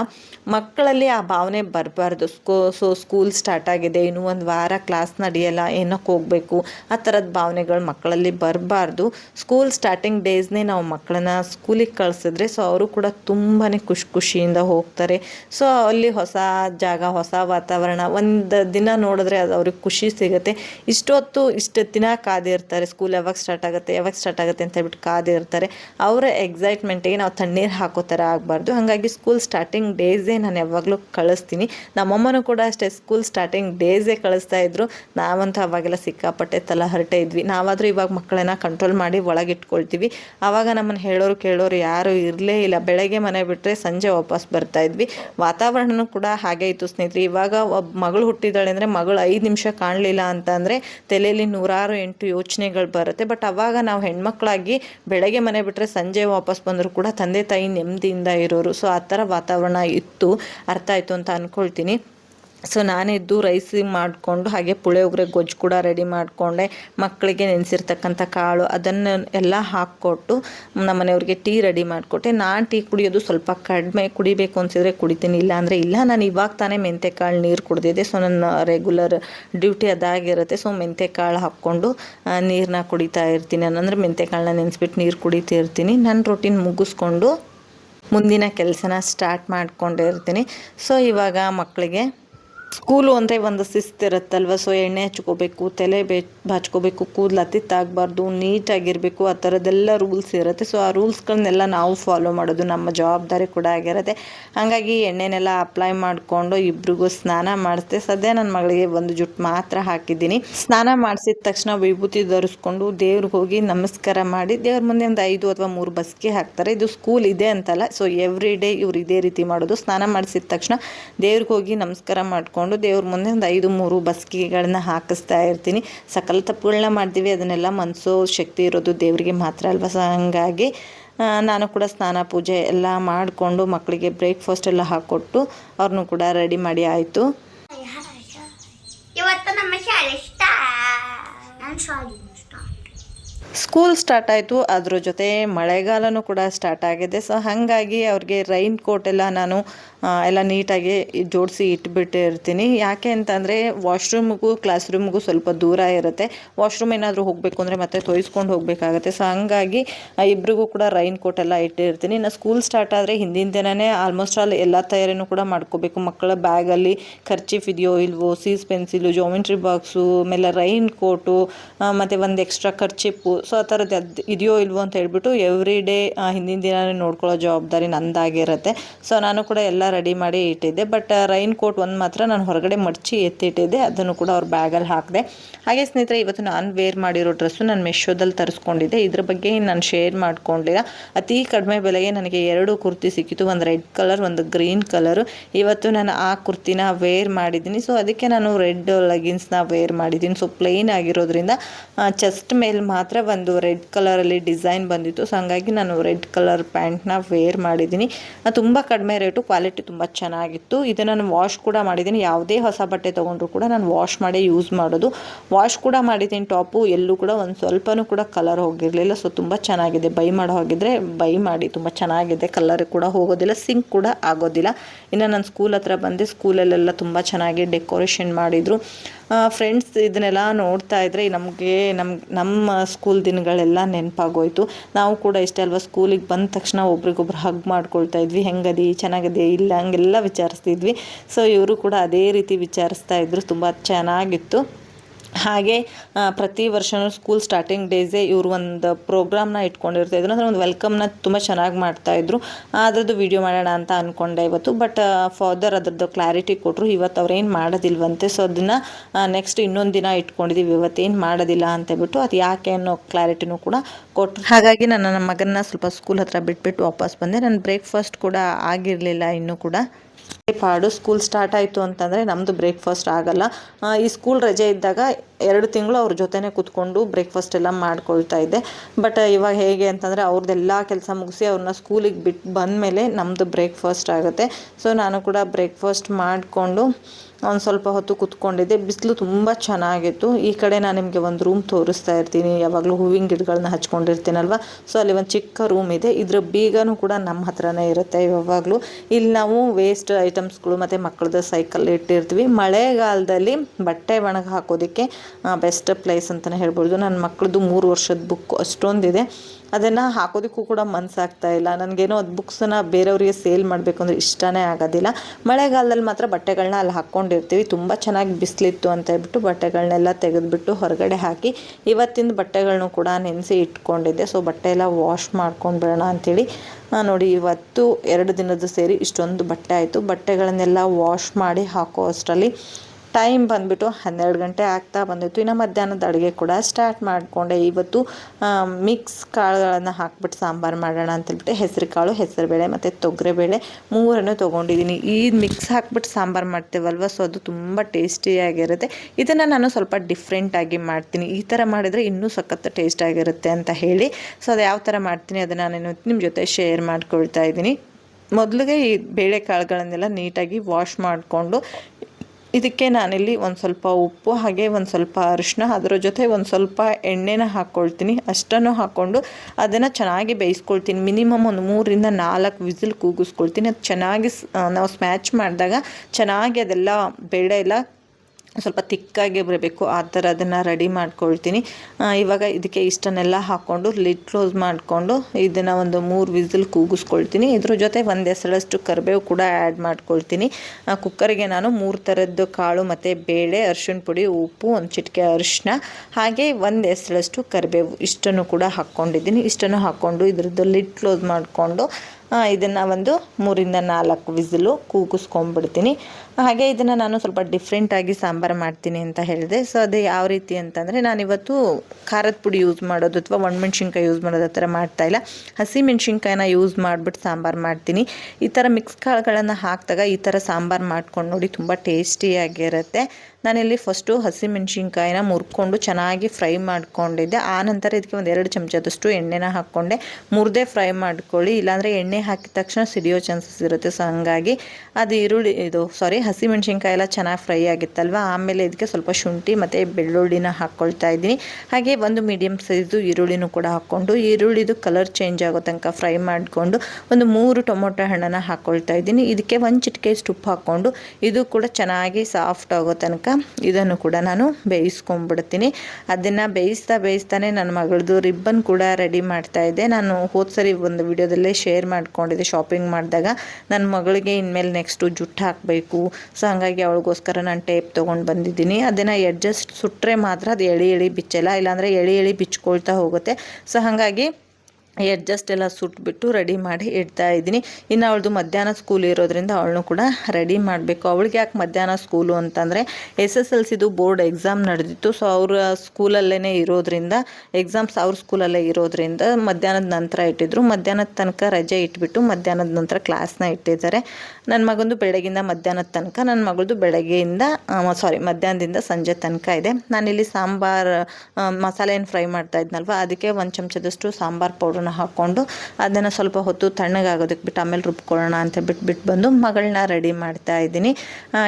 ಮಕ್ಕಳಲ್ಲಿ ಆ ಭಾವನೆ ಬರಬಾರ್ದು. ಸ್ಕೂ ಸೊ ಸ್ಕೂಲ್ ಸ್ಟಾರ್ಟ್ ಆಗಿದೆ. ಇನ್ನೂ ಒಂದು ವಾರ ಕ್ಲಾಸ್ ನಡೆಯಲ್ಲ, ಏನಕ್ಕೆ ಹೋಗಬೇಕು? ಆ ಥರದ ಭಾವನೆಗಳು ಮಕ್ಕಳಲ್ಲಿ ಬರಬಾರ್ದು. ಸ್ಕೂಲ್ ಸ್ಟಾರ್ಟಿಂಗ್ ಡೇಸ್ನೇ ನಾವು ಮಕ್ಕಳನ್ನ ಸ್ಕೂಲಿಗೆ ಕಳಿಸಿದ್ರೆ ಸೊ ಅವರು ಕೂಡ ತುಂಬಾ ಖುಷಿ ಖುಷಿಯಿಂದ ಹೋಗ್ತಾರೆ. ಸೊ ಅಲ್ಲಿ ಹೊಸ ಜಾಗ, ಹೊಸ ವಾತಾವರಣ, ಒಂದು ದಿನ ನೋಡಿದ್ರೆ ಅದು ಅವ್ರಿಗೆ ಖುಷಿ ಸಿಗುತ್ತೆ. ಇಷ್ಟೊತ್ತು ಇಷ್ಟು ದಿನ ಕಾದಿರ್ತಾರೆ ಸ್ಕೂಲ್ ಯಾವಾಗ ಸ್ಟಾರ್ಟ್ ಆಗುತ್ತೆ, ಯಾವಾಗ ಸ್ಟಾರ್ಟ್ ಆಗುತ್ತೆ ಅಂತ ಹೇಳ್ಬಿಟ್ಟು ಕಾದಿರ್ತಾರೆ. ಅವರ ಎಕ್ಸೈಟ್ಮೆಂಟಿಗೆ ನಾವು ತಣ್ಣೀರು ಹಾಕೋ ಥರ ಆಗಬಾರ್ದು. ಹಾಗಾಗಿ ಸ್ಕೂಲ್ ಸ್ಟಾರ್ಟಿಂಗ್ ಡೇಸೇ ನಾನು ಯಾವಾಗಲೂ ಕಳಿಸ್ತೀನಿ. ನಮ್ಮಮ್ಮನೂ ಕೂಡ ಅಷ್ಟೇ ಸ್ಕೂಲ್ ಸ್ಟಾರ್ಟಿಂಗ್ ಡೇಸೇ ಕಳಿಸ್ತಾ ಇದ್ರು. ನಾವಂತೂ ಅವಾಗೆಲ್ಲ ಸಿಕ್ಕಾಪಟ್ಟೆ ತಲ ಹರಟೆ ಇದ್ವಿ. ನಾವಾದರೂ ಇವಾಗ ಮಕ್ಕಳನ್ನ ಕಂಟ್ರೋಲ್ ಮಾಡಿ ಒಳಗಿಟ್ಕೊಳ್ತೀವಿ ಆವಾಗ ನಮ್ಮನ್ನು ಹೇಳೋರು ಕೇಳೋರು ಯಾರು ಇರಲೇ ಇಲ್ಲ. ಬೆಳಗ್ಗೆ ಮನೆ ಬಿಟ್ಟರೆ ಸಂಜೆ ವಾಪಸ್ ಬರ್ತಾ ಇದ್ವಿ. ವಾತಾವರಣನೂ ಕೂಡ ಹಾಗೆ ಇತ್ತು ಸ್ನೇಹಿತರೆ. ಇವಾಗ ಒಬ್ಬ ಮಗಳು ಹುಟ್ಟಿದ್ದಾಳೆ ಅಂದರೆ ಮಗಳು ಐದು ನಿಮಿಷ ಕಾಣಲಿಲ್ಲ ಅಂತ ಅಂದರೆ ತಲೆಯಲ್ಲಿ ನೂರಾರು ಎಂಟು ಯೋಚನೆಗಳು ಬರುತ್ತೆ. ಬಟ್ ಅವಾಗ ನಾವು ಹೆಣ್ಮಕ್ಳಾಗಿ ಬೆಳಗ್ಗೆ ಮನೆ ಬಿಟ್ಟರೆ ಸಂಜೆ ವಾಪಸ್ ಬಂದರೂ ಕೂಡ ತಂದೆ ತಾಯಿ ನೆಮ್ಮದಿಯಿಂದ ಇರೋರು. ಸೊ ಆ ಥರ ವಾತಾವರಣ ಇತ್ತು. ಅರ್ಥ ಆಯಿತು ಅಂತ ಅಂದ್ಕೊಳ್ತೀನಿ ಸೊ ನಾನಿದ್ದು ರೈಸ್ ಮಾಡಿಕೊಂಡು ಹಾಗೆ ಪುಳಿಯೋಗರೆ ಗೊಜ್ಜು ಕೂಡ ರೆಡಿ ಮಾಡಿಕೊಂಡೆ. ಮಕ್ಕಳಿಗೆ ನೆನೆಸಿರ್ತಕ್ಕಂಥ ಕಾಳು ಅದನ್ನು ಎಲ್ಲ ಹಾಕ್ಕೊಟ್ಟು ನಮ್ಮ ಮನೆಯವ್ರಿಗೆ ಟೀ ರೆಡಿ ಮಾಡಿಕೊಟ್ಟೆ. ನಾನು ಟೀ ಕುಡಿಯೋದು ಸ್ವಲ್ಪ ಕಡಿಮೆ ಕುಡಿಬೇಕು ಅನಿಸಿದ್ರೆ ಕುಡಿತೀನಿ. ಇಲ್ಲ ಅಂದರೆ ಇಲ್ಲ, ನಾನು ಇವಾಗ ತಾನೇ ಮೆಂತೆ ಕಾಳು ನೀರು ಕುಡಿದಿದ್ದೆ. ಸೊ ನನ್ನ ರೆಗ್ಯುಲರ್ ಡ್ಯೂಟಿ ಅದಾಗಿರುತ್ತೆ. ಸೊ ಮೆಂತೆ ಕಾಳು ಹಾಕ್ಕೊಂಡು ನೀರನ್ನ ಕುಡಿತಾ ಇರ್ತೀನಿ. ನಾನಂದರೆ ಮೆಂತೆ ಕಾಳನ್ನ ನೆನೆಸ್ಬಿಟ್ಟು ನೀರು ಕುಡಿತಾ ಇರ್ತೀನಿ. ನನ್ನ ರೊಟೀನ್ ಮುಗಿಸ್ಕೊಂಡು ಮುಂದಿನ ಕೆಲಸನ ಸ್ಟಾರ್ಟ್ ಮಾಡ್ಕೊಂಡಿರ್ತೀನಿ ಸೊ ಇವಾಗ ಮಕ್ಕಳಿಗೆ ಸ್ಕೂಲು ಅಂದರೆ ಒಂದು ಶಿಸ್ತಿರುತ್ತಲ್ವ ಸೊ ಎಣ್ಣೆ ಹಚ್ಕೋಬೇಕು, ತಲೆ ಬೆ, ಹಚ್ಕೋಬೇಕು, ಕೂದಲು ಅತ್ತಿತ್ತಾಗಬಾರ್ದು ನೀಟಾಗಿರಬೇಕು, ಆ ಥರದ್ದೆಲ್ಲ ರೂಲ್ಸ್ ಇರುತ್ತೆ. ಸೊ ಆ ರೂಲ್ಸ್ಗಳನ್ನೆಲ್ಲ ನಾವು ಫಾಲೋ ಮಾಡೋದು ನಮ್ಮ ಜವಾಬ್ದಾರಿ ಕೂಡ ಆಗಿರುತ್ತೆ. ಹಾಗಾಗಿ ಎಣ್ಣೆನೆಲ್ಲ ಅಪ್ಲೈ ಮಾಡಿಕೊಂಡು ಇಬ್ರಿಗೂ ಸ್ನಾನ ಮಾಡಿಸ್ದೆ, ಸದ್ಯ ನನ್ನ ಮಗಳಿಗೆ ಒಂದು ಜುಟ್ಟು ಮಾತ್ರ ಹಾಕಿದ್ದೀನಿ. ಸ್ನಾನ ಮಾಡಿಸಿದ ತಕ್ಷಣ ವಿಭೂತಿ ಧರಿಸ್ಕೊಂಡು ದೇವ್ರಿಗೆ ಹೋಗಿ ನಮಸ್ಕಾರ ಮಾಡಿ, ದೇವ್ರ ಮುಂದೆ ಒಂದು ಐದು ಅಥವಾ ಮೂರು ಬಸ್ಗೆ ಹಾಕ್ತಾರೆ. ಇದು ಸ್ಕೂಲ್ ಇದೆ ಅಂತಲ್ಲ ಸೊ ಎವ್ರಿ ಡೇ ಇವ್ರು ಇದೇ ರೀತಿ ಮಾಡೋದು. ಸ್ನಾನ ಮಾಡಿಸಿದ ತಕ್ಷಣ ದೇವ್ರಿಗೆ ಹೋಗಿ ನಮಸ್ಕಾರ ಮಾಡ್ಕೊಂಡು ದೇವ್ರ ಮುಂದೆ ಒಂದು ಐದು ಮೂರು ಬಸ್ಕಿಗಳನ್ನ ಹಾಕಿಸ್ತಾ ಇರ್ತೀನಿ. ಸಕಲ ತಪ್ಪುಗಳನ್ನ ಮಾಡ್ತೀವಿ. ಅದನ್ನೆಲ್ಲ ಮನಸ್ಸೋ ಶಕ್ತಿ ಇರೋದು ದೇವರಿಗೆ ಮಾತ್ರ ಅಲ್ವಾ? ಸೊ ಹಂಗಾಗಿ ನಾನು ಕೂಡ ಸ್ನಾನ ಪೂಜೆ ಎಲ್ಲ ಮಾಡಿಕೊಂಡು ಮಕ್ಕಳಿಗೆ ಬ್ರೇಕ್ಫಾಸ್ಟ್ ಎಲ್ಲ ಹಾಕ್ಕೊಟ್ಟು ಅವ್ರನ್ನೂ ಕೂಡ ರೆಡಿ ಮಾಡಿ ಆಯಿತು. ಇವತ್ತು ನಮ್ಮ ಶಾಲೆ ಸ್ಕೂಲ್ ಸ್ಟಾರ್ಟ್ ಆಯಿತು. ಅದ್ರ ಜೊತೆ ಮಳೆಗಾಲನೂ ಕೂಡ ಸ್ಟಾರ್ಟ್ ಆಗಿದೆ. ಸೊ ಹಾಗಾಗಿ ಅವ್ರಿಗೆ ರೈನ್ ಕೋಟ್ ಎಲ್ಲ ನಾನು ಎಲ್ಲ ನೀಟಾಗಿ ಜೋಡಿಸಿ ಇಟ್ಬಿಟ್ಟಿರ್ತೀನಿ ಯಾಕೆ ಅಂತಂದರೆ ವಾಶ್ರೂಮ್ಗೂ ಕ್ಲಾಸ್ ರೂಮ್ಗೂ ಸ್ವಲ್ಪ ದೂರ ಇರುತ್ತೆ. ವಾಶ್ರೂಮ್ ಏನಾದರೂ ಹೋಗಬೇಕು ಅಂದರೆ ಮತ್ತೆ ತೊಳಿಸ್ಕೊಂಡು ಹೋಗಬೇಕಾಗತ್ತೆ. ಸೊ ಹಂಗಾಗಿ ಇಬ್ರಿಗೂ ಕೂಡ ರೈನ್ ಕೋಟ್ ಎಲ್ಲ ಇಟ್ಟಿರ್ತೀನಿ. ಇನ್ನು ಸ್ಕೂಲ್ ಸ್ಟಾರ್ಟ್ ಆದರೆ ಹಿಂದಿನ ದಿನವೇ ಆಲ್ಮೋಸ್ಟ್ ಆಲ್ ಎಲ್ಲ ತಯಾರಿನೂ ಕೂಡ ಮಾಡ್ಕೋಬೇಕು. ಮಕ್ಕಳ ಬ್ಯಾಗಲ್ಲಿ ಖರ್ಚೀಫ್ ಇದೆಯೋ ಇಲ್ವೋ ಸೀಸ್ ಪೆನ್ಸಿಲು ಜೋಮೆಂಟ್ರಿ ಬಾಕ್ಸು ಆಮೇಲೆ ರೈನ್ ಕೋಟು ಮತ್ತು ಒಂದು ಎಕ್ಸ್ಟ್ರಾ ಖರ್ಚಿಪ್ಪು ಸೊ ಆ ಥರದ್ದು ಅದು ಇದೆಯೋ ಇಲ್ವೋ ಅಂತ ಹೇಳ್ಬಿಟ್ಟು ಎವ್ರಿ ಡೇ ಹಿಂದಿನ ದಿನವೇ ನೋಡ್ಕೊಳ್ಳೋ ಜವಾಬ್ದಾರಿ ನಂದಾಗಿರುತ್ತೆ. ಸೊ ನಾನು ಕೂಡ ಎಲ್ಲ ರೆಡಿ ಮಾಡಿ ಇಟ್ಟಿದ್ದೆ. ಬಟ್ ರೈನ್ ಕೋಟ್ ಒಂದು ಮಾತ್ರ ನಾನು ಹೊರಗಡೆ ಮಡಚಿ ಎತ್ತಿಟ್ಟಿದ್ದೆ. ಅದನ್ನು ಕೂಡ ಅವ್ರ ಬ್ಯಾಗಲ್ಲಿ ಹಾಕಿದೆ. ಹಾಗೆ ಸ್ನೇಹಿತರೆ, ಇವತ್ತು ನಾನು ವೇರ್ ಮಾಡಿರೋ ಡ್ರೆಸ್ಸು ನಾನು ಮೆಶೋದಲ್ಲಿ ತರಿಸ್ಕೊಂಡಿದ್ದೆ. ಇದ್ರ ಬಗ್ಗೆ ನಾನು ಶೇರ್ ಮಾಡ್ಕೊಂಡಿಲ್ಲ. ಅತಿ ಕಡಿಮೆ ಬೆಲೆಗೆ ನನಗೆ ಎರಡು ಕುರ್ತಿ ಸಿಕ್ಕಿತು. ಒಂದು ರೆಡ್ ಕಲರ್ ಒಂದು ಗ್ರೀನ್ ಕಲರು ಇವತ್ತು ನಾನು ಆ ಕುರ್ತಿನ ವೇರ್ ಮಾಡಿದ್ದೀನಿ. ಸೊ ಅದಕ್ಕೆ ನಾನು ರೆಡ್ ಲೆಗಿನ್ಸ್ನ ವೇರ್ ಮಾಡಿದ್ದೀನಿ. ಸೊ ಪ್ಲೇನ್ ಆಗಿರೋದ್ರಿಂದ ಚೆಸ್ಟ್ ಮೇಲೆ ಮಾತ್ರ ಒಂದು ರೆಡ್ ಕಲರಲ್ಲಿ ಡಿಸೈನ್ ಬಂದಿತ್ತು. ಸೊ ಹಾಗಾಗಿ ನಾನು ರೆಡ್ ಕಲರ್ ಪ್ಯಾಂಟ್ನ ವೇರ್ ಮಾಡಿದ್ದೀನಿ. ತುಂಬ ಕಡಿಮೆ ರೇಟು ಕ್ವಾಲಿಟಿ ತುಂಬ ಚೆನ್ನಾಗಿತ್ತು. ಇದನ್ನು ನಾನು ವಾಶ್ ಕೂಡ ಮಾಡಿದ್ದೀನಿ ಯಾವುದೇ ಹೊಸ ಬಟ್ಟೆ ತೊಗೊಂಡ್ರು ಕೂಡ ನಾನು ವಾಶ್ ಮಾಡೇ ಯೂಸ್ ಮಾಡೋದು. ವಾಶ್ ಕೂಡ ಮಾಡಿದ್ದೀನಿ ಟಾಪು ಎಲ್ಲೂ ಕೂಡ ಒಂದು ಸ್ವಲ್ಪನೂ ಕೂಡ ಕಲರ್ ಹೋಗಿರಲಿಲ್ಲ. ಸೊ ತುಂಬ ಚೆನ್ನಾಗಿದೆ. ಬೈ ಮಾಡೋ ಹೋಗಿದ್ರೆ ಬೈ ಮಾಡಿ. ತುಂಬ ಚೆನ್ನಾಗಿದೆ. ಕಲರ್ ಕೂಡ ಹೋಗೋದಿಲ್ಲ ಸಿಂಕ್ ಕೂಡ ಆಗೋದಿಲ್ಲ. ಇನ್ನು ನಾನು ಸ್ಕೂಲ್ ಹತ್ರ ಬಂದೆ ಸ್ಕೂಲಲ್ಲೆಲ್ಲ ತುಂಬ ಚೆನ್ನಾಗಿ ಡೆಕೋರೇಷನ್ ಮಾಡಿದರು. ಫ್ರೆಂಡ್ಸ್ ಇದನ್ನೆಲ್ಲ ನೋಡ್ತಾ ಇದ್ರೆ ನಮಗೆ ನಮ್ಮ ನಮ್ಮ ಸ್ಕೂಲ್ ದಿನಗಳೆಲ್ಲ ನೆನಪಾಗೋಯ್ತು. ನಾವು ಕೂಡ ಇಷ್ಟೇ ಅಲ್ವಾ ಸ್ಕೂಲಿಗೆ ಬಂದ ತಕ್ಷಣ ಒಬ್ರಿಗೊಬ್ರು ಹಗ್ ಮಾಡ್ಕೊಳ್ತಾ ಇದ್ವಿ. ಹೆಂಗದಿ, ಚೆನ್ನಾಗದೆ, ಇಲ್ಲ, ಹಂಗೆಲ್ಲ ವಿಚಾರಿಸ್ತಿದ್ವಿ. ಸೊ ಇವರು ಕೂಡ ಅದೇ ರೀತಿ ವಿಚಾರಿಸ್ತಾ ಇದ್ರು. ತುಂಬ ಚೆನ್ನಾಗಿತ್ತು. ಹಾಗೆ ಪ್ರತಿ ವರ್ಷವೂ ಸ್ಕೂಲ್ ಸ್ಟಾರ್ಟಿಂಗ್ ಡೇಸೇ ಇವರು ಒಂದು ಪ್ರೋಗ್ರಾಮ್ನ ಇಟ್ಕೊಂಡಿರ್ತಾ ಇದ್ರು. ಅಂದರೆ ಒಂದು ವೆಲ್ಕಮ್ನ ತುಂಬ ಚೆನ್ನಾಗಿ ಮಾಡ್ತಾಯಿದ್ರು ಅದರದ್ದು ವಿಡಿಯೋ ಮಾಡೋಣ ಅಂತ ಅಂದ್ಕೊಂಡೆ ಇವತ್ತು. ಬಟ್ ಫಾದರ್ ಅದರದ್ದು ಕ್ಲಾರಿಟಿ ಕೊಟ್ಟರು ಇವತ್ತು ಅವ್ರೇನು ಮಾಡೋದಿಲ್ವಂತೆ. ಸೊ ಅದನ್ನು ನೆಕ್ಸ್ಟ್ ಇನ್ನೊಂದು ದಿನ ಇಟ್ಕೊಂಡಿದ್ದೀವಿ ಇವತ್ತೇನು ಮಾಡೋದಿಲ್ಲ ಅಂತ ಹೇಳ್ಬಿಟ್ಟು ಅದು ಯಾಕೆ ಅನ್ನೋ ಕ್ಲಾರಿಟಿನೂ ಕೂಡ ಕೊಟ್ಟರು ಹಾಗಾಗಿ ನಾನು ನನ್ನ ಮಗನ್ನ ಸ್ವಲ್ಪ ಸ್ಕೂಲ್ ಹತ್ರ ಬಿಟ್ಬಿಟ್ಟು ವಾಪಸ್ ಬಂದೆ. ನನ್ನ ಬ್ರೇಕ್ಫಾಸ್ಟ್ ಕೂಡ ಆಗಿರಲಿಲ್ಲ ಇನ್ನೂ ಕೂಡ. ಪಾಡು ಸ್ಕೂಲ್ ಸ್ಟಾರ್ಟ್ ಆಯಿತು ಅಂತಂದರೆ ನಮ್ಮದು ಬ್ರೇಕ್ಫಾಸ್ಟ್ ಆಗಲ್ಲ. ಈ ಸ್ಕೂಲ್ ರಜೆ ಇದ್ದಾಗ ಎರಡು ತಿಂಗಳು ಅವ್ರ ಜೊತೆನೇ ಕೂತ್ಕೊಂಡು ಬ್ರೇಕ್ಫಾಸ್ಟ್ ಎಲ್ಲ ಮಾಡ್ಕೊಳ್ತಾ ಇದ್ದೆ. ಬಟ್ ಇವಾಗ ಹೇಗೆ ಅಂತಂದರೆ ಅವ್ರದ್ದೆಲ್ಲ ಕೆಲಸ ಮುಗಿಸಿ ಅವ್ರನ್ನ ಸ್ಕೂಲಿಗೆ ಬಿಟ್ಟು ಬಂದಮೇಲೆ ನಮ್ಮದು ಬ್ರೇಕ್ಫಾಸ್ಟ್ ಆಗುತ್ತೆ. ಸೊ ನಾನು ಕೂಡ ಬ್ರೇಕ್ಫಾಸ್ಟ್ ಮಾಡಿಕೊಂಡು ಒಂದು ಸ್ವಲ್ಪ ಹೊತ್ತು ಕುತ್ಕೊಂಡಿದ್ದೆ. ಬಿಸಿಲು ತುಂಬ ಚೆನ್ನಾಗಿತ್ತು. ಈ ಕಡೆ ನಾನು ನಿಮಗೆ ಒಂದು ರೂಮ್ ತೋರಿಸ್ತಾ ಇರ್ತೀನಿ. ಯಾವಾಗಲೂ ಹೂವಿನ ಗಿಡಗಳನ್ನ ಹಚ್ಕೊಂಡಿರ್ತೀನಲ್ವ? ಸೊ ಅಲ್ಲಿ ಒಂದು ಚಿಕ್ಕ ರೂಮ್ ಇದೆ. ಇದ್ರ ಬೀಗನೂ ಕೂಡ ನಮ್ಮ ಹತ್ರನೇ ಇರುತ್ತೆ ಯಾವಾಗಲೂ. ಇಲ್ಲಿ ನಾವು ವೇಸ್ಟ್ ಐಟಮ್ಸ್ಗಳು ಮತ್ತು ಮಕ್ಕಳದ ಸೈಕಲ್ ಇಟ್ಟಿರ್ತೀವಿ. ಮಳೆಗಾಲದಲ್ಲಿ ಬಟ್ಟೆ ಒಣಗಿ ಹಾಕೋದಕ್ಕೆ ಬೆಸ್ಟ್ ಪ್ಲೇಸ್ ಅಂತಲೇ ಹೇಳ್ಬೋದು. ನನ್ನ ಮಕ್ಕಳದು ಮೂರು ವರ್ಷದ ಬುಕ್ ಅಷ್ಟೊಂದಿದೆ. ಅದನ್ನು ಹಾಕೋದಕ್ಕೂ ಕೂಡ ಮನಸ್ಸಾಗ್ತಾ ಇಲ್ಲ. ನನಗೇನೋ ಅದು ಬುಕ್ಸನ್ನು ಬೇರೆಯವರಿಗೆ ಸೇಲ್ ಮಾಡಬೇಕು ಅಂದರೆ ಇಷ್ಟನೇ ಆಗೋದಿಲ್ಲ. ಮಳೆಗಾಲದಲ್ಲಿ ಮಾತ್ರ ಬಟ್ಟೆಗಳನ್ನ ಅಲ್ಲಿ ಹಾಕ್ಕೊಂಡಿರ್ತೀವಿ. ತುಂಬ ಚೆನ್ನಾಗಿ ಬಿಸಿಲಿತ್ತು ಅಂತ ಹೇಳ್ಬಿಟ್ಟು ಬಟ್ಟೆಗಳನ್ನೆಲ್ಲ ತೆಗೆದುಬಿಟ್ಟು ಹೊರಗಡೆ ಹಾಕಿ ಇವತ್ತಿನ ಬಟ್ಟೆಗಳನ್ನು ಕೂಡ ನೆನೆಸಿ ಇಟ್ಕೊಂಡಿದ್ದೆ. ಸೊ ಬಟ್ಟೆ ಎಲ್ಲ ವಾಶ್ ಮಾಡ್ಕೊಂಡು ಬಿಡೋಣ ಅಂಥೇಳಿ ನೋಡಿ ಇವತ್ತು ಎರಡು ದಿನದ ಸೇರಿ ಇಷ್ಟೊಂದು ಬಟ್ಟೆ ಆಯಿತು. ಬಟ್ಟೆಗಳನ್ನೆಲ್ಲ ವಾಶ್ ಮಾಡಿ ಹಾಕೋ ಅಷ್ಟರಲ್ಲಿ ಟೈಮ್ ಬಂದುಬಿಟ್ಟು ಹನ್ನೆರಡು ಗಂಟೆ ಆಗ್ತಾ ಬಂದಿತ್ತು. ಇನ್ನು ಮಧ್ಯಾಹ್ನದ ಅಡುಗೆ ಕೂಡ ಸ್ಟಾರ್ಟ್ ಮಾಡಿಕೊಂಡೆ. ಇವತ್ತು ಮಿಕ್ಸ್ ಕಾಳುಗಳನ್ನು ಹಾಕ್ಬಿಟ್ಟು ಸಾಂಬಾರು ಮಾಡೋಣ ಅಂತೇಳ್ಬಿಟ್ಟು ಹೆಸರು ಕಾಳು ಹೆಸರುಬೇಳೆ ಮತ್ತು ತೊಗರೆಬೇಳೆ ಮೂರನ್ನು ತೊಗೊಂಡಿದ್ದೀನಿ. ಈ ಮಿಕ್ಸ್ ಹಾಕ್ಬಿಟ್ಟು ಸಾಂಬಾರು ಮಾಡ್ತೇವಲ್ವ? ಸೊ ಅದು ತುಂಬ ಟೇಸ್ಟಿಯಾಗಿರುತ್ತೆ ಇದನ್ನು ನಾನು ಸ್ವಲ್ಪ ಡಿಫ್ರೆಂಟಾಗಿ ಮಾಡ್ತೀನಿ. ಈ ಥರ ಮಾಡಿದರೆ ಇನ್ನೂ ಸಖತ್ತು ಟೇಸ್ಟಾಗಿರುತ್ತೆ ಅಂತ ಹೇಳಿ. ಸೊ ಅದು ಯಾವ ಥರ ಮಾಡ್ತೀನಿ ಅದನ್ನು ನಾನು ನಿಮ್ಮ ಜೊತೆ ಶೇರ್ ಮಾಡ್ಕೊಳ್ತಾ ಇದ್ದೀನಿ. ಮೊದಲಿಗೆ ಈ ಬೇಳೆಕಾಳುಗಳನ್ನೆಲ್ಲ ನೀಟಾಗಿ ವಾಶ್ ಮಾಡಿಕೊಂಡು ಇದಕ್ಕೆ ನಾನಿಲ್ಲಿ ಒಂದು ಸ್ವಲ್ಪ ಉಪ್ಪು ಹಾಗೆ ಒಂದು ಸ್ವಲ್ಪ ಅರಿಶಿನ ಅದರ ಜೊತೆ ಒಂದು ಸ್ವಲ್ಪ ಎಣ್ಣೆನ ಹಾಕ್ಕೊಳ್ತೀನಿ ಅಷ್ಟನ್ನು ಹಾಕ್ಕೊಂಡು ಅದನ್ನು ಚೆನ್ನಾಗಿ ಬೇಯಿಸ್ಕೊಳ್ತೀನಿ. ಮಿನಿಮಮ್ ಒಂದು ಮೂರಿಂದ ನಾಲ್ಕು ವಿಸಿಲ್ ಕೂಗಿಸ್ಕೊಳ್ತೀನಿ. ಅದು ಚೆನ್ನಾಗಿ ನಾವು ಸ್ಮ್ಯಾಚ್ ಮಾಡಿದಾಗ ಚೆನ್ನಾಗಿ ಅದೆಲ್ಲ ಬೇಳೆ ಎಲ್ಲ ಸ್ವಲ್ಪ ತಿಕ್ಕಾಗಿ ಬರಬೇಕು, ಆ ಥರ ಅದನ್ನು ರೆಡಿ ಮಾಡ್ಕೊಳ್ತೀನಿ. ಇವಾಗ ಇದಕ್ಕೆ ಇಷ್ಟನ್ನೆಲ್ಲ ಹಾಕ್ಕೊಂಡು ಲಿಡ್ ಕ್ಲೋಸ್ ಮಾಡಿಕೊಂಡು ಇದನ್ನು ಒಂದು ಮೂರು ವಿಸಿಲ್ ಕೂಗಿಸ್ಕೊಳ್ತೀನಿ. ಇದ್ರ ಜೊತೆ ಒಂದು ಹೆಸರಷ್ಟು ಕರಿಬೇವು ಕೂಡ ಆ್ಯಡ್ ಮಾಡ್ಕೊಳ್ತೀನಿ. ಕುಕ್ಕರ್ಗೆ ನಾನು ಮೂರು ಥರದ್ದು ಕಾಳು ಮತ್ತು ಬೇಳೆ, ಅರಿಶಿಣ ಪುಡಿ, ಉಪ್ಪು, ಒಂದು ಚಿಟಿಕೆ ಅರಿಶಿನ ಹಾಗೆ ಒಂದು ಹೆಸರಷ್ಟು ಕರಿಬೇವು ಇಷ್ಟನ್ನು ಕೂಡ ಹಾಕ್ಕೊಂಡಿದ್ದೀನಿ. ಇಷ್ಟನ್ನು ಹಾಕ್ಕೊಂಡು ಇದ್ರದ್ದು ಲಿಡ್ ಕ್ಲೋಸ್ ಮಾಡಿಕೊಂಡು ಇದನ್ನು ಒಂದು ಮೂರಿಂದ ನಾಲ್ಕು ವಿಸಿಲು ಕೂಗಿಸ್ಕೊಂಡ್ಬಿಡ್ತೀನಿ. ಹಾಗೆ ಇದನ್ನು ನಾನು ಸ್ವಲ್ಪ ಡಿಫ್ರೆಂಟಾಗಿ ಸಾಂಬಾರು ಮಾಡ್ತೀನಿ ಅಂತ ಹೇಳಿದೆ. ಸೊ ಅದು ಯಾವ ರೀತಿ ಅಂತಂದರೆ ನಾನಿವತ್ತು ಖಾರದ ಪುಡಿ ಯೂಸ್ ಮಾಡೋದು ಅಥವಾ ಒಣಮೆಣ್ಸಿನ್ಕಾಯಿ ಯೂಸ್ ಮಾಡೋದು ಆ ಥರ ಮಾಡ್ತಾಯಿಲ್ಲ ಹಸಿ ಮೆಣಸಿನ್ಕಾಯಿನ ಯೂಸ್ ಮಾಡಿಬಿಟ್ಟು ಸಾಂಬಾರು ಮಾಡ್ತೀನಿ. ಈ ಥರ ಮಿಕ್ಸ್ ಕಾಳುಗಳನ್ನು ಹಾಕಿದಾಗ ಈ ಥರ ಸಾಂಬಾರು ಮಾಡ್ಕೊಂಡು ನೋಡಿ ತುಂಬ ಟೇಸ್ಟಿಯಾಗಿರುತ್ತೆ ನಾನಿಲ್ಲಿ ಫಸ್ಟು ಹಸಿಮೆಣ್ಸಿನ್ಕಾಯಿನ ಮುರ್ಕೊಂಡು ಚೆನ್ನಾಗಿ ಫ್ರೈ ಮಾಡ್ಕೊಂಡಿದ್ದೆ. ಆನಂತರ ಇದಕ್ಕೆ ಒಂದು ಎರಡು ಚಮಚದಷ್ಟು ಎಣ್ಣೆನ ಹಾಕ್ಕೊಂಡೆ. ಮುರಿದೇ ಫ್ರೈ ಮಾಡ್ಕೊಳ್ಳಿ. ಇಲ್ಲಾಂದರೆ ಎಣ್ಣೆ ಹಾಕಿದ ತಕ್ಷಣ ಸಿಡಿಯೋ ಚಾನ್ಸಸ್ ಇರುತ್ತೆ. ಸೊ, ಹಂಗಾಗಿ ಅದು ಈರುಳ್ಳಿ, ಇದು ಸಾರಿ ಹಸಿಮೆಣ್ಸಿನ್ಕಾಯಿ ಎಲ್ಲ ಚೆನ್ನಾಗಿ ಫ್ರೈ ಆಗಿತ್ತಲ್ವ? ಆಮೇಲೆ ಇದಕ್ಕೆ ಸ್ವಲ್ಪ ಶುಂಠಿ ಮತ್ತು ಬೆಳ್ಳುಳ್ಳಿನ ಹಾಕ್ಕೊಳ್ತಾ ಇದ್ದೀನಿ. ಹಾಗೆ ಒಂದು ಮೀಡಿಯಮ್ ಸೈಜು ಈರುಳ್ಳಿನೂ ಕೂಡ ಹಾಕ್ಕೊಂಡು, ಈರುಳ್ಳಿದು ಕಲರ್ ಚೇಂಜ್ ಆಗೋ ತನಕ ಫ್ರೈ ಮಾಡಿಕೊಂಡು ಒಂದು ಮೂರು ಟೊಮೊಟೊ ಹಣ್ಣನ್ನು ಹಾಕ್ಕೊಳ್ತಾ ಇದ್ದೀನಿ. ಇದಕ್ಕೆ ಒಂದು ಚಿಟಿಕೆ ಸ್ಟುಪ್ ಹಾಕ್ಕೊಂಡು, ಇದು ಕೂಡ ಚೆನ್ನಾಗಿ ಸಾಫ್ಟ್ ಆಗೋ ತನಕ ಇದನ್ನು ಕೂಡ ನಾನು ಬೇಯಿಸ್ಕೊಂಡ್ಬಿಡ್ತೀನಿ ಅದನ್ನು ಬೇಯಿಸ್ತಾ ಬೇಯಿಸ್ತಾನೆ ನನ್ನ ಮಗಳದು ರಿಬ್ಬನ್ ಕೂಡ ರೆಡಿ ಮಾಡ್ತಾ ಇದ್ದೆ ನಾನು ಹೋದ ಸರಿ ಒಂದು ವಿಡಿಯೋದಲ್ಲೇ ಶೇರ್ ಮಾಡ್ಕೊಂಡಿದ್ದೆ ಶಾಪಿಂಗ್ ಮಾಡಿದಾಗ. ನನ್ನ ಮಗಳಿಗೆ ಇನ್ಮೇಲೆ ನೆಕ್ಸ್ಟು ಜುಟ್ಟು ಹಾಕಬೇಕು. ಸೊ ಹಾಗಾಗಿ ಅವಳಿಗೋಸ್ಕರ ನಾನು ಟೇಪ್ ತೊಗೊಂಡು ಬಂದಿದ್ದೀನಿ. ಅದನ್ನು ಅಡ್ಜಸ್ಟ್ ಸುಟ್ಟರೆ ಮಾತ್ರ ಅದು ಎಳಿ ಎಳಿ ಬಿಚ್ಚಲ್ಲ, ಇಲ್ಲಾಂದರೆ ಎಳಿ ಎಳಿ ಬಿಚ್ಕೊಳ್ತಾ ಹೋಗುತ್ತೆ. ಸೊ ಹಾಗಾಗಿ ಏರ್ ಜಸ್ಟ್ ಎಲ್ಲ ಸುಟ್ಬಿಟ್ಟು ರೆಡಿ ಮಾಡಿ ಇಡ್ತಾ ಇದ್ದೀನಿ. ಇನ್ನು ಅವಳದು ಮಧ್ಯಾಹ್ನ ಸ್ಕೂಲ್ ಇರೋದ್ರಿಂದ ಅವಳನ್ನು ಕೂಡ ರೆಡಿ ಮಾಡಬೇಕು. ಅವಳಿಗೆ ಯಾಕೆ ಮಧ್ಯಾಹ್ನ ಸ್ಕೂಲು ಅಂತಂದರೆ ಎಸ್ ಎಸ್ ಎಲ್ ಸಿದು ಬೋರ್ಡ್ ಎಕ್ಸಾಮ್ ನಡೆದಿತ್ತು. ಸೊ ಅವರ ಸ್ಕೂಲಲ್ಲೇ ಇರೋದ್ರಿಂದ ಎಕ್ಸಾಮ್ಸ್ ಅವ್ರ ಸ್ಕೂಲಲ್ಲೇ ಇರೋದ್ರಿಂದ ಮಧ್ಯಾಹ್ನದ ನಂತರ ಇಟ್ಟಿದ್ರು. ಮಧ್ಯಾಹ್ನದ ತನಕ ರಜೆ ಇಟ್ಬಿಟ್ಟು ಮಧ್ಯಾಹ್ನದ ನಂತರ ಕ್ಲಾಸ್ನ ಇಟ್ಟಿದ್ದಾರೆ. ನನ್ನ ಮಗಂದು ಬೆಳಗಿಂದ ಮಧ್ಯಾಹ್ನದ ತನಕ ನನ್ನ ಮಗಳದು ಬೆಳಗ್ಗೆಯಿಂದ ಸಾರಿ ಮಧ್ಯಾಹ್ನದಿಂದ ಸಂಜೆ ತನಕ ಇದೆ. ನಾನಿಲ್ಲಿ ಸಾಂಬಾರು ಮಸಾಲೆಯನ್ನು ಫ್ರೈ ಮಾಡ್ತಾ ಇದ್ನಲ್ವ, ಅದಕ್ಕೆ ಒಂದು ಚಮಚದಷ್ಟು ಸಾಂಬಾರು ಪೌಡ್ರನ್ನ ಹಾಕ್ಕೊಂಡು ಅದನ್ನು ಸ್ವಲ್ಪ ಹೊತ್ತು ತಣ್ಣಗಾಗೋದಕ್ಕೆ ಬಿಟ್ಟು ಆಮೇಲೆ ರುಬ್ಕೊಳ್ಳೋಣ ಅಂತ ಬಿಟ್ಟು ಬಿಟ್ಟು ಬಂದು ಮಗಳನ್ನ ರೆಡಿ ಮಾಡ್ತಾ ಇದ್ದೀನಿ.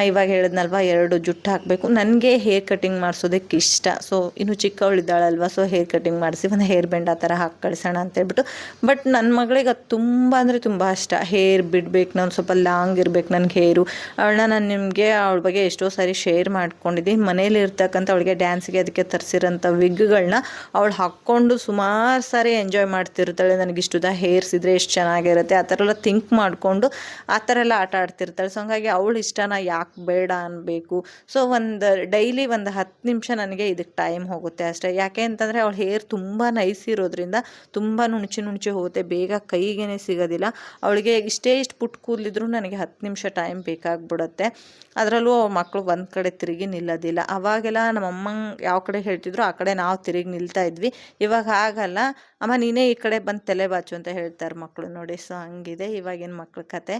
ಇವಾಗ ಹೇಳಿದ್ನಲ್ವ, ಎರಡು ಜುಟ್ಟು ಹಾಕಬೇಕು. ನನಗೆ ಹೇರ್ ಕಟಿಂಗ್ ಮಾಡಿಸೋದಕ್ಕೆ ಇಷ್ಟ. ಸೊ ಇನ್ನು ಚಿಕ್ಕವಳಿದ್ದಾಳಲ್ವ ಸೊ ಹೇರ್ ಕಟಿಂಗ್ ಮಾಡಿಸಿ ಒಂದು ಹೇರ್ ಬೆಂಡ್ ಆ ಥರ ಹಾಕಿ ಕಳಿಸೋಣ ಅಂತ ಹೇಳ್ಬಿಟ್ಟು. ಬಟ್ ನನ್ನ ಮಗಳಿಗೆ ಅದು ತುಂಬ ಅಂದರೆ ತುಂಬ ಇಷ್ಟ. ಹೇರ್ ಬಿಡ್ಬೇಕು, ನಾನು ಸ್ವಲ್ಪ ಲಾಂಗ್ ಇರಬೇಕು ನನಗೆ ಹೇರು. ಅವಳನ್ನ ನಾನು ನಿಮಗೆ, ಅವಳ ಬಗ್ಗೆ ಎಷ್ಟೋ ಸಾರಿ ಶೇರ್ ಮಾಡ್ಕೊಂಡಿದ್ದೀನಿ. ಮನೇಲಿ ಇರ್ತಕ್ಕಂಥ ಅವಳಿಗೆ ಡ್ಯಾನ್ಸ್ಗೆ ಅದಕ್ಕೆ ತರಿಸಿರೋಂಥ ವಿಗ್ಗಳನ್ನ ಅವಳು ಹಾಕ್ಕೊಂಡು ಸುಮಾರು ಸಾರಿ ಎಂಜಾಯ್ ಮಾಡ್ತಿರ್ತಾಳೆ. ನನಗೆ ಇಷ್ಟುದ ಹೇರ್ಸ್ ಇದ್ರೆ ಎಷ್ಟು ಚೆನ್ನಾಗಿರುತ್ತೆ? ಆ ಥರ ಎಲ್ಲ ಥಿಂಕ್ ಮಾಡಿಕೊಂಡು ಆ ಥರ ಎಲ್ಲ ಆಟ ಆಡ್ತಿರ್ತಾಳೆ. ಸೊ ಹಂಗಾಗಿ ಅವಳು ಇಷ್ಟನ ಯಾಕೆ ಬೇಡ ಅನ್ಬೇಕು? ಸೊ ಒಂದು ಡೈಲಿ ಒಂದು ಹತ್ತು ನಿಮಿಷ ನನಗೆ ಇದಕ್ಕೆ ಟೈಮ್ ಹೋಗುತ್ತೆ ಅಷ್ಟೇ. ಯಾಕೆ ಅಂತಂದರೆ ಅವಳ ಹೇರ್ ತುಂಬ ನೈಸ್ ಇರೋದ್ರಿಂದ ತುಂಬ ನುಣುಚಿ ನುಣುಚಿ ಹೋಗುತ್ತೆ. ಬೇಗ ಕೈಗೇನೆ ಸಿಗೋದಿಲ್ಲ. ಅವಳಿಗೆ ಇಷ್ಟೇ ಇಷ್ಟು ಪುಟ್ ಕೂದಲಿದ್ರು ನನಗೆ ಹತ್ತು ನಿಮಿಷ ಟೈಮ್ ಬೇಕಾಗ್ಬಿಡುತ್ತೆ. ಅದರಲ್ಲೂ ಮಕ್ಕಳು ಒಂದು ಕಡೆ ತಿರುಗಿ ನಿಲ್ಲೋದಿಲ್ಲ. ಅವಾಗೆಲ್ಲ ನಮ್ಮಮ್ಮ ಯಾವ ಕಡೆ ಹೇಳ್ತಿದ್ರು ಆ ಕಡೆ ನಾವು ತಿರುಗಿ ನಿಲ್ತಾ ಇದ್ವಿ. ಇವಾಗ ಆಗಲ್ಲ ಅಮ್ಮ, ನೀನೇ ಈ ಕಡೆ ಬಂದು ತಲೆ ಬಾಚು ಅಂತ ಹೇಳ್ತಾರೆ ಮಕ್ಕಳು ನೋಡಿ. ಸೊ ಹಂಗಿದೆ. ಇವಾಗಿನ ಮಕ್ಳ ಕತೆ.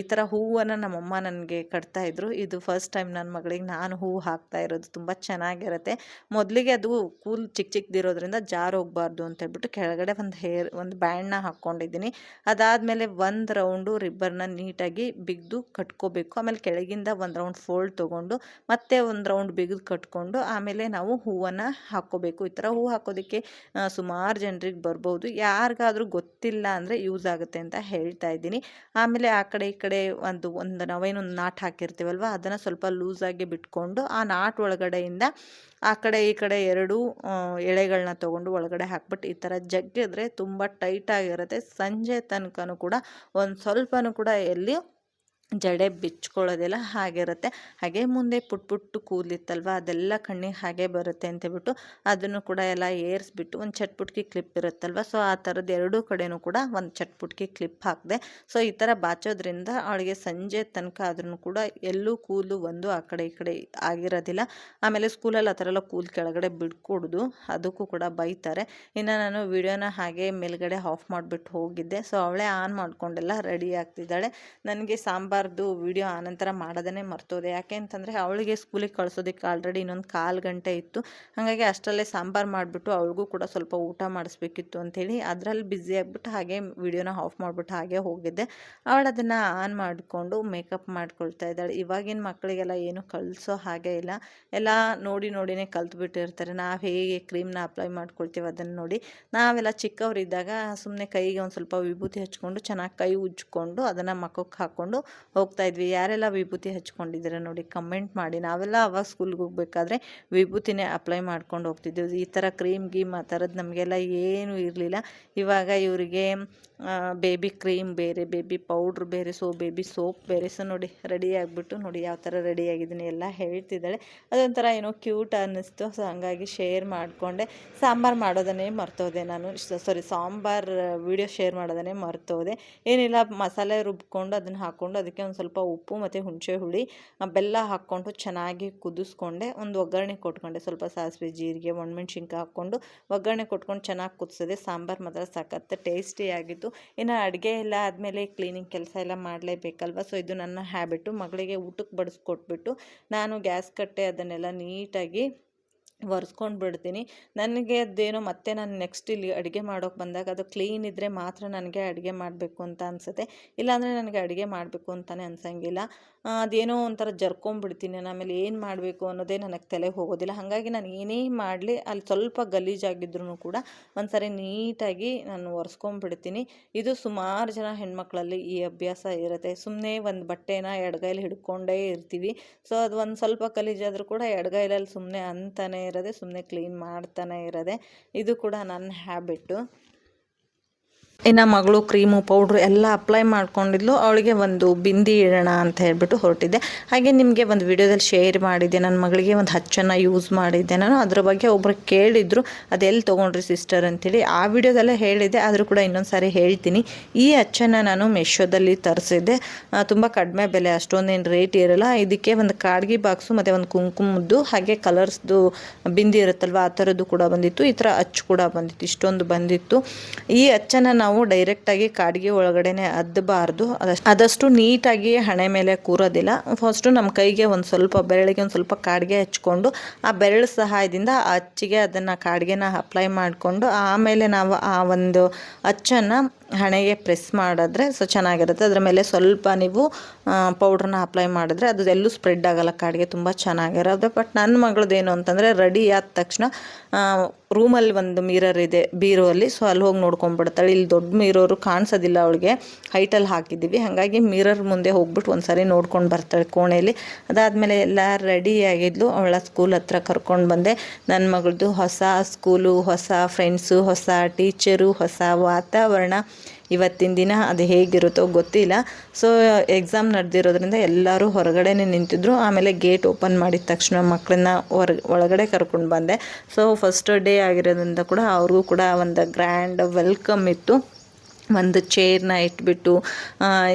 ಈ ಥರ ಹೂವನ್ನು ನಮ್ಮಮ್ಮ ನನಗೆ ಕಟ್ತಾಯಿದ್ರು ಇದು ಫಸ್ಟ್ ಟೈಮ್ ನನ್ನ ಮಗಳಿಗೆ ನಾನು ಹೂವು ಹಾಕ್ತಾ ಇರೋದು ತುಂಬ ಚೆನ್ನಾಗಿರುತ್ತೆ. ಮೊದಲಿಗೆ ಅದು ಕೂಲ್ ಚಿಕ್ಕ ಚಿಕ್ಕದಿರೋದ್ರಿಂದ ಜಾರು ಹೋಗಬಾರ್ದು ಅಂತ ಹೇಳ್ಬಿಟ್ಟು ಕೆಳಗಡೆ ಒಂದು ಹೇರ್, ಒಂದು ಬ್ಯಾಂಡ್ನ ಹಾಕ್ಕೊಂಡಿದ್ದೀನಿ. ಅದಾದಮೇಲೆ ಒಂದು ರೌಂಡು ರಿಬ್ಬರ್ನ ನೀಟಾಗಿ ಬಿಗ್ದು ಕಟ್ಕೋಬೇಕು. ಆಮೇಲೆ ಕೆಳಗಿಂದ ಒಂದು ರೌಂಡ್ ಫೋಲ್ಡ್ ತೊಗೊಂಡು, ಮತ್ತೆ ಒಂದು ರೌಂಡ್ ಬಿಗಿದು ಕಟ್ಕೊಂಡು, ಆಮೇಲೆ ನಾವು ಹೂವನ್ನು ಹಾಕ್ಕೋಬೇಕು. ಈ ಥರ ಹೂವು ಹಾಕೋದಕ್ಕೆ ಸುಮಾರು ಜನರಿಗೆ ಬರ್ಬೋದು. ಯಾರಿಗಾದ್ರೂ ಗೊತ್ತಿಲ್ಲ ಅಂದರೆ ಯೂಸ್ ಆಗುತ್ತೆ ಅಂತ ಹೇಳ್ತಾ ಇದ್ದೀನಿ. ಆಮೇಲೆ ಆ ಕಡೆ ಈ ಕಡೆ ಒಂದು ಒಂದು ನಾವೇನೊಂದು ನಾಟ್ ಹಾಕಿರ್ತೀವಲ್ವ, ಅದನ್ನು ಸ್ವಲ್ಪ ಲೂಸಾಗಿ ಬಿಟ್ಕೊಂಡು ಆ ನಾಟ್ ಒಳಗಡೆಯಿಂದ ಆ ಕಡೆ ಈ ಕಡೆ ಎರಡೂ ಎಳೆಗಳನ್ನ ತೊಗೊಂಡು ಒಳಗಡೆ ಹಾಕ್ಬಿಟ್ಟು ಈ ಥರ ಜಗ್ಗಿದ್ರೆ ತುಂಬ ಟೈಟಾಗಿರುತ್ತೆ ಸಂಜೆ ತನಕನೂ ಕೂಡ, ಒಂದು ಸ್ವಲ್ಪನೂ ಕೂಡ ಎಲ್ಲಿ ಜಡೆ ಬಿಚ್ಕೊಳ್ಳೋದೆಲ್ಲ ಹಾಗಿರುತ್ತೆ. ಹಾಗೆ ಮುಂದೆ ಪುಟ್ ಪುಟ್ಟು ಕೂದಲಿತ್ತಲ್ವ, ಅದೆಲ್ಲ ಕಣ್ಣಿಗೆ ಹಾಗೆ ಬರುತ್ತೆ ಅಂತೇಳ್ಬಿಟ್ಟು ಅದನ್ನು ಕೂಡ ಎಲ್ಲ ಏರಿಸ್ಬಿಟ್ಟು ಒಂದು ಚಟ್ಪುಟ್ಕಿ ಕ್ಲಿಪ್ ಇರುತ್ತಲ್ವ, ಸೊ ಆ ಥರದ್ದು ಎರಡೂ ಕಡೆನೂ ಕೂಡ ಒಂದು ಚಟ್ಪುಟ್ಕಿ ಕ್ಲಿಪ್ ಹಾಕಿದೆ, ಸೊ ಈ ಥರ ಬಾಚೋದ್ರಿಂದ ಅವಳಿಗೆ ಸಂಜೆ ತನಕ ಆದ್ರೂ ಕೂಡ ಎಲ್ಲೂ ಕೂದಲು ಒಂದು ಆ ಕಡೆ ಈ ಕಡೆ ಆಗಿರೋದಿಲ್ಲ. ಆಮೇಲೆ ಸ್ಕೂಲಲ್ಲಿ ಆ ಥರ ಎಲ್ಲ ಕೂದಲು ಕೆಳಗಡೆ ಬಿಡ್ಕೊಡ್ದು, ಅದಕ್ಕೂ ಕೂಡ ಬೈತಾರೆ. ಇನ್ನು ನಾನು ವಿಡಿಯೋನ ಹಾಗೆ ಮೇಲ್ಗಡೆ ಆಫ್ ಮಾಡಿಬಿಟ್ಟು ಹೋಗಿದ್ದೆ, ಸೊ ಅವಳೇ ಆನ್ ಮಾಡಿಕೊಂಡೆಲ್ಲ ರೆಡಿ ಆಗ್ತಿದ್ದಾಳೆ. ನನಗೆ ಸಾಂಬಾರ್ದು ವಿಡಿಯೋ ಆನಂತರ ಮಾಡೋದನ್ನೇ ಮರ್ತೋದೆ. ಯಾಕೆ ಅಂತಂದರೆ ಅವಳಿಗೆ ಸ್ಕೂಲಿಗೆ ಕಳಿಸೋದಕ್ಕೆ ಆಲ್ರೆಡಿ ಇನ್ನೊಂದು ಕಾಲು ಗಂಟೆ ಇತ್ತು. ಹಾಗಾಗಿ ಅಷ್ಟರಲ್ಲೇ ಸಾಂಬಾರು ಮಾಡಿಬಿಟ್ಟು ಅವಳಿಗೂ ಕೂಡ ಸ್ವಲ್ಪ ಊಟ ಮಾಡಿಸ್ಬೇಕಿತ್ತು ಅಂಥೇಳಿ ಅದರಲ್ಲಿ ಬ್ಯುಸಿ ಆಗಿಬಿಟ್ಟು ಹಾಗೆ ವಿಡಿಯೋನ ಆಫ್ ಮಾಡಿಬಿಟ್ಟು ಹಾಗೆ ಹೋಗಿದ್ದೆ. ಅವಳು ಅದನ್ನು ಆನ್ ಮಾಡಿಕೊಂಡು ಮೇಕಪ್ ಮಾಡ್ಕೊಳ್ತಾ ಇದ್ದಾಳೆ. ಇವಾಗಿನ ಮಕ್ಕಳಿಗೆಲ್ಲ ಏನು ಕಳಿಸೋ ಹಾಗೆ ಇಲ್ಲ. ಎಲ್ಲ ನೋಡಿ ನೋಡಿನೇ ಕಲ್ತುಬಿಟ್ಟಿರ್ತಾರೆ. ನಾವು ಹೇಗೆ ಕ್ರೀಮ್ನ ಅಪ್ಲೈ ಮಾಡ್ಕೊಳ್ತೀವಿ ಅದನ್ನು ನೋಡಿ. ನಾವೆಲ್ಲ ಚಿಕ್ಕವರಿದ್ದಾಗ ಸುಮ್ಮನೆ ಕೈಗೆ ಒಂದು ಸ್ವಲ್ಪ ವಿಭೂತಿ ಹಚ್ಕೊಂಡು ಚೆನ್ನಾಗಿ ಕೈ ಉಜ್ಕೊಂಡು ಅದನ್ನು ಮಕ್ಕಕ್ಕೆ ಹಾಕ್ಕೊಂಡು ಹೋಗ್ತಾ ಇದ್ವಿ. ಯಾರೆಲ್ಲ ವಿಭೂತಿ ಹಚ್ಕೊಂಡಿದ್ದೀರ ನೋಡಿ ಕಮೆಂಟ್ ಮಾಡಿ. ನಾವೆಲ್ಲ ಅವಾಗ ಸ್ಕೂಲ್ಗೆ ಹೋಗ್ಬೇಕಾದ್ರೆ ವಿಭೂತಿನೇ ಅಪ್ಲೈ ಮಾಡ್ಕೊಂಡು ಹೋಗ್ತಿದ್ವಿ. ಈ ಥರ ಕ್ರೀಮ್ ಗೀಮ್ ಆ ಥರದ್ದು ನಮಗೆಲ್ಲ ಏನೂ ಇರಲಿಲ್ಲ. ಇವಾಗ ಇವರಿಗೆ ಬೇಬಿ ಕ್ರೀಮ್ ಬೇರೆ ಬೇಬಿ ಪೌಡ್ರ್ ಬೇರೆ ಸೊ ಬೇಬಿ ಸೋಪ್ ಬೇರೆ ಸೊ ನೋಡಿ ರೆಡಿ ಆಗಿಬಿಟ್ಟು ನೋಡಿ ಯಾವ ಥರ ರೆಡಿ ಆಗಿದ್ದೀನಿ ಎಲ್ಲ ಹೇಳ್ತಿದ್ದಾಳೆ. ಅದೊಂಥರ ಏನೋ ಕ್ಯೂಟ್ ಅನ್ನಿಸ್ತು. ಸೊ ಹಂಗಾಗಿ ಶೇರ್ ಮಾಡಿಕೊಂಡೆ. ಸಾಂಬಾರು ಮಾಡೋದನ್ನೇ ಮರ್ತೋದೆ ನಾನು. ಸಾರಿ ಸಾಂಬಾರು ವಿಡಿಯೋ ಶೇರ್ ಮಾಡೋದನ್ನೇ ಮರ್ತೋದೆ. ಏನಿಲ್ಲ, ಮಸಾಲೆ ರುಬ್ಕೊಂಡು ಅದನ್ನು ಹಾಕ್ಕೊಂಡು ಅದಕ್ಕೆ ಒಂದು ಸ್ವಲ್ಪ ಉಪ್ಪು ಮತ್ತು ಹುಣಸೆ ಹುಳಿ ಬೆಲ್ಲ ಹಾಕ್ಕೊಂಡು ಚೆನ್ನಾಗಿ ಕುದಿಸ್ಕೊಂಡೆ. ಒಂದು ಒಗ್ಗರಣೆ ಕೊಟ್ಕೊಂಡೆ. ಸ್ವಲ್ಪ ಸಾಸಿವೆ, ಜೀರಿಗೆ ಒಣಮೆಣ್ಸಿನ್ಕಾಯಿ ಹಾಕ್ಕೊಂಡು ಒಗ್ಗರಣೆ ಕೊಟ್ಕೊಂಡು ಚೆನ್ನಾಗಿ ಕುದಿಸಿದೆ. ಸಾಂಬಾರು ಮಾತ್ರ ಸಖತ್ತು ಟೇಸ್ಟಿಯಾಗಿತ್ತು ಇನ್ನು ಅಡುಗೆ ಎಲ್ಲ ಆದಮೇಲೆ ಕ್ಲೀನಿಂಗ್ ಕೆಲಸ ಎಲ್ಲ ಮಾಡಲೇಬೇಕಲ್ವ? ಸೊ ಇದು ನನ್ನ ಹ್ಯಾಬಿಟ್ಟು ಮಗಳಿಗೆ ಊಟಕ್ಕೆ ಬಡಿಸ್ಕೊಟ್ಬಿಟ್ಟು ನಾನು ಗ್ಯಾಸ್ ಕಟ್ಟೆ ಅದನ್ನೆಲ್ಲ ನೀಟಾಗಿ ಒರೆಸ್ಕೊಂಡು ಬಿಡ್ತೀನಿ. ನನಗೆ ಅದೇನೋ ಮತ್ತೆ ನಾನು ನೆಕ್ಸ್ಟ್ ಇಲ್ಲಿ ಅಡುಗೆ ಮಾಡೋಕೆ ಬಂದಾಗ ಅದು ಕ್ಲೀನ್ ಇದ್ದರೆ ಮಾತ್ರ ನನಗೆ ಅಡುಗೆ ಮಾಡಬೇಕು ಅಂತ ಅನಿಸುತ್ತೆ. ಇಲ್ಲಾಂದರೆ ನನಗೆ ಅಡುಗೆ ಮಾಡಬೇಕು ಅಂತಲೇ ಅನ್ಸಂಗಿಲ್ಲ. ಅದೇನೋ ಒಂಥರ ಜರ್ಕೊಂಬಿಡ್ತೀನಿ ನಾನು ಆಮೇಲೆ ಏನು ಮಾಡಬೇಕು ಅನ್ನೋದೇ ನನಗೆ ತಲೆಗೆ ಹೋಗೋದಿಲ್ಲ. ಹಾಗಾಗಿ ನಾನು ಏನೇ ಮಾಡಲಿ, ಅಲ್ಲಿ ಸ್ವಲ್ಪ ಗಲೀಜಾಗಿದ್ರೂ ಕೂಡ ಒಂದ್ಸರಿ ನೀಟಾಗಿ ನಾನು ಒರೆಸ್ಕೊಂಬಿಡ್ತೀನಿ ಇದು ಸುಮಾರು ಜನ ಹೆಣ್ಮಕ್ಳಲ್ಲಿ ಈ ಅಭ್ಯಾಸ ಇರುತ್ತೆ. ಸುಮ್ಮನೆ ಒಂದು ಬಟ್ಟೆನ ಎಡಗೈಲಿ ಹಿಡ್ಕೊಂಡೇ ಇರ್ತೀವಿ. ಸೊ, ಅದು ಒಂದು ಸ್ವಲ್ಪ ಗಲೀಜಾದರೂ ಕೂಡ ಎಡಗೈಲಲ್ಲಿ ಸುಮ್ಮನೆ ಅಂತಾನೆ ಇರೋದೆ ಸುಮ್ಮನೆ ಕ್ಲೀನ್ ಮಾಡ್ತಾನೆ ಇರೋದೆ ಇದು ಕೂಡ ನನ್ನ ಹ್ಯಾಬಿಟ್ಟು ಇನ್ನು ಮಗಳು, ಕ್ರೀಮು, ಪೌಡ್ರು ಎಲ್ಲ ಅಪ್ಲೈ ಮಾಡ್ಕೊಂಡಿದ್ಲು. ಅವಳಿಗೆ ಒಂದು ಬಿಂದಿ ಇಡೋಣ ಅಂತ ಹೇಳ್ಬಿಟ್ಟು ಹೊರಟಿದ್ದೆ. ಹಾಗೆ ನಿಮಗೆ ಒಂದು ವಿಡಿಯೋದಲ್ಲಿ ಶೇರ್ ಮಾಡಿದ್ದೆ. ನನ್ನ ಮಗಳಿಗೆ ಒಂದು ಹಚ್ಚನ್ನು ಯೂಸ್ ಮಾಡಿದ್ದೆ. ನಾನು ಅದ್ರ ಬಗ್ಗೆ ಒಬ್ಬರು ಕೇಳಿದ್ರು ಅದೆಲ್ಲಿ ತೊಗೊಂಡ್ರಿ ಸಿಸ್ಟರ್ ಅಂತೇಳಿ. ಆ ವಿಡಿಯೋದಲ್ಲೇ ಹೇಳಿದ್ದೆ. ಆದರೂ ಕೂಡ ಇನ್ನೊಂದು ಸಾರಿ ಹೇಳ್ತೀನಿ. ಈ ಅಚ್ಚನ್ನು ನಾನು ಮೆಶೋದಲ್ಲಿ ತರಿಸಿದ್ದೆ. ತುಂಬ ಕಡಿಮೆ ಬೆಲೆ. ಅಷ್ಟೊಂದೇನು ರೇಟ್ ಇರಲ್ಲ. ಇದಕ್ಕೆ ಒಂದು ಕಾಡ್ಗಿ ಬಾಕ್ಸು ಮತ್ತು ಒಂದು ಕುಂಕುಮದ್ದು, ಹಾಗೆ ಕಲರ್ಸ್ದು ಬಿಂದಿ ಇರುತ್ತಲ್ವ, ಆ ಥರದ್ದು ಕೂಡ ಬಂದಿತ್ತು. ಈ ಥರ ಅಚ್ಚು ಕೂಡ ಬಂದಿತ್ತು. ಇಷ್ಟೊಂದು ಬಂದಿತ್ತು. ಈ ಅಚ್ಚನ್ನು ನಾವು ಡೈರೆಕ್ಟಾಗಿ ಕಾಡಿಗೆ ಒಳಗಡೆನೆ ಅದ್ದಬಾರ್ದು ಅದಷ್ಟು ನೀಟಾಗಿ ಹಣೆ ಮೇಲೆ ಕೂರೋದಿಲ್ಲ. ಫಸ್ಟು ನಮ್ಮ ಕೈಗೆ ಒಂದು ಸ್ವಲ್ಪ ಬೆರಳಿಗೆ ಒಂದು ಸ್ವಲ್ಪ ಕಾಡಿಗೆ ಹಚ್ಕೊಂಡು, ಆ ಬೆರಳು ಸಹಾಯದಿಂದ ಆ ಅಚ್ಚಿಗೆ ಅದನ್ನು ಕಾಡಿಗೆನ ಅಪ್ಲೈ ಮಾಡಿಕೊಂಡು, ಆಮೇಲೆ ನಾವು ಆ ಒಂದು ಅಚ್ಚನ್ನು ಹಣೆಗೆ ಪ್ರೆಸ್ ಮಾಡಿದ್ರೆ ಸೊ ಚೆನ್ನಾಗಿರುತ್ತೆ. ಅದರ ಮೇಲೆ ಸ್ವಲ್ಪ ನೀವು ಪೌಡ್ರನ್ನ ಅಪ್ಲೈ ಮಾಡಿದ್ರೆ ಅದು ಎಲ್ಲೂ ಸ್ಪ್ರೆಡ್ ಆಗೋಲ್ಲ ಕಾಡಿಗೆ, ತುಂಬ ಚೆನ್ನಾಗಿರೋದು. ಬಟ್ ನನ್ನ ಮಗಳದ್ದೇನು ಅಂತಂದರೆ ರೆಡಿ ಆದ ತಕ್ಷಣ ರೂಮಲ್ಲಿ ಒಂದು ಮಿರರ್ ಇದೆ ಬೀರೋ ಅಲ್ಲಿ ಸೊ ಅಲ್ಲಿ ಹೋಗಿ ನೋಡ್ಕೊಂಡ್ಬಿಡ್ತಾಳೆ. ಇಲ್ಲಿ ದೊಡ್ಡ ಮಿರೋರು ಕಾಣಿಸೋದಿಲ್ಲ ಅವಳಿಗೆ. ಹೈಟಲ್ಲಿ ಹಾಕಿದ್ದೀವಿ. ಹಾಗಾಗಿ ಮಿರರ್ ಮುಂದೆ ಹೋಗ್ಬಿಟ್ಟು ಒಂದು ನೋಡ್ಕೊಂಡು ಬರ್ತಾಳೆ ಕೋಣೆಯಲ್ಲಿ. ಅದಾದಮೇಲೆ ಎಲ್ಲ ರೆಡಿ ಆಗಿದ್ಲು. ಅವಳ ಸ್ಕೂಲ್ ಹತ್ರ ಕರ್ಕೊಂಡು ಬಂದೆ. ನನ್ನ ಮಗಳದ್ದು ಹೊಸ ಸ್ಕೂಲು ಹೊಸ ಫ್ರೆಂಡ್ಸು ಹೊಸ ಟೀಚರು ಹೊಸ ವಾತಾವರಣ. ಇವತ್ತಿನ ದಿನ ಅದು ಹೇಗಿರುತ್ತೋ ಗೊತ್ತಿಲ್ಲ. ಸೊ ಎಕ್ಸಾಮ್ ನಡೆದಿರೋದ್ರಿಂದ ಎಲ್ಲರೂ ಹೊರಗಡೆ ನಿಂತಿದ್ರು. ಆಮೇಲೆ ಗೇಟ್ ಓಪನ್ ಮಾಡಿದ ತಕ್ಷಣ ಮಕ್ಕಳನ್ನ ಹೊರ, ಒಳಗಡೆ ಕರ್ಕೊಂಡು ಬಂದೆ. ಸೊ ಫಸ್ಟ್ ಡೇ ಆಗಿರೋದ್ರಿಂದ ಕೂಡ ಅವ್ರಿಗೂ ಕೂಡ ಒಂದು ಗ್ರ್ಯಾಂಡ್ ವೆಲ್ಕಮ್ ಇತ್ತು. ಒಂದು ಚೇರ್ನ ಇಟ್ಬಿಟ್ಟು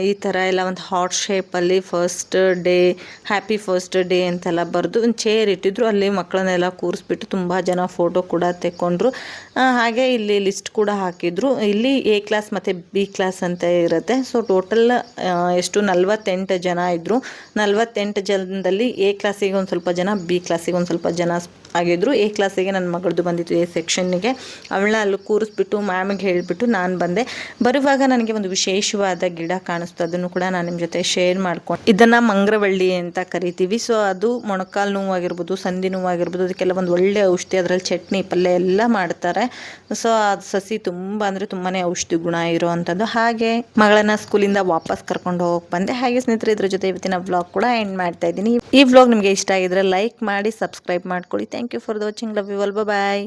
ಈ ಥರ ಎಲ್ಲ ಒಂದು ಹಾಟ್ ಶೇಪಲ್ಲಿ first day, happy first day ಅಂತೆಲ್ಲ ಬರೆದು ಒಂದು ಚೇರ್ ಇಟ್ಟಿದ್ರು. ಅಲ್ಲಿ ಮಕ್ಕಳನ್ನೆಲ್ಲ ಕೂರಿಸ್ಬಿಟ್ಟು ತುಂಬ ಜನ ಫೋಟೋ ಕೂಡ ತೆಕ್ಕೊಂಡ್ರು. ಹಾಗೆ ಇಲ್ಲಿ ಲಿಸ್ಟ್ ಕೂಡ ಹಾಕಿದ್ರು. ಇಲ್ಲಿ ಎ ಕ್ಲಾಸ್ ಮತ್ತು ಬಿ ಕ್ಲಾಸ್ ಅಂತ ಇರುತ್ತೆ. ಸೊ, ಟೋಟಲ್ ಎಷ್ಟು? ನಲ್ವತ್ತೆಂಟು ಜನ ಇದ್ದರು ನಲ್ವತ್ತೆಂಟು ಜನದಲ್ಲಿ ಎ ಕ್ಲಾಸಿಗೆ ಒಂದು ಸ್ವಲ್ಪ ಜನ, ಬಿ ಕ್ಲಾಸಿಗೆ ಒಂದು ಸ್ವಲ್ಪ ಜನ ಆಗಿದ್ರು. ಎ ಕ್ಲಾಸಿಗೆ ನನ್ನ ಮಗಳದ್ದು ಬಂದಿತ್ತು ಎ ಸೆಕ್ಷನ್ನಿಗೆ. ಅವಳನ್ನ ಅಲ್ಲಿ ಕೂರಿಸ್ಬಿಟ್ಟು, ಮ್ಯಾಮಿಗೆ ಹೇಳಿಬಿಟ್ಟು ನಾನು ಬಂದೆ. ಬರುವಾಗ ನನಗೆ ಒಂದು ವಿಶೇಷವಾದ ಗಿಡ ಕಾಣಿಸ್ತು. ಅದನ್ನು ಕೂಡ ನಾನು ನಿಮ್ಮ ಜೊತೆ ಶೇರ್ ಮಾಡ್ಕೊಂಡು, ಇದನ್ನು ಮಂಗ್ರವಳ್ಳಿ ಅಂತ ಕರಿತೀವಿ. ಸೊ ಅದು ಮೊಣಕಾಲು ನೋವಾಗಿರ್ಬೋದು ಸಂಧಿ ನೋವಾಗಿರ್ಬೋದು, ಅದಕ್ಕೆಲ್ಲ ಒಂದು ಒಳ್ಳೆ ಔಷಧಿ. ಅದರಲ್ಲಿ ಚಟ್ನಿ, ಪಲ್ಯ ಎಲ್ಲ ಮಾಡ್ತಾರೆ. ಸೊ ಅದು ಸಸಿ ತುಂಬ ಅಂದರೆ ತುಂಬಾ ಔಷಧಿ ಗುಣ ಇರೋವಂಥದ್ದು. ಹಾಗೆ ಮಗಳನ್ನ ಸ್ಕೂಲಿಂದ ವಾಪಸ್ ಕರ್ಕೊಂಡು ಹೋಗಿ ಬಂದೆ. ಹಾಗೆ ಸ್ನೇಹಿತರೆ, ಇದ್ರ ಜೊತೆ ಇವತ್ತಿನ ವ್ಲಾಗ್ ಕೂಡ ಎಂಡ್ ಮಾಡ್ತಾ ಇದ್ದೀನಿ. ಈ ವ್ಲಾಗ್ ನಿಮಗೆ ಇಷ್ಟ ಆಗಿದ್ರೆ ಲೈಕ್ ಮಾಡಿ ಸಬ್ಸ್ಕ್ರೈಬ್ ಮಾಡ್ಕೊಳ್ಳಿ. Thank you for the watching love you all bye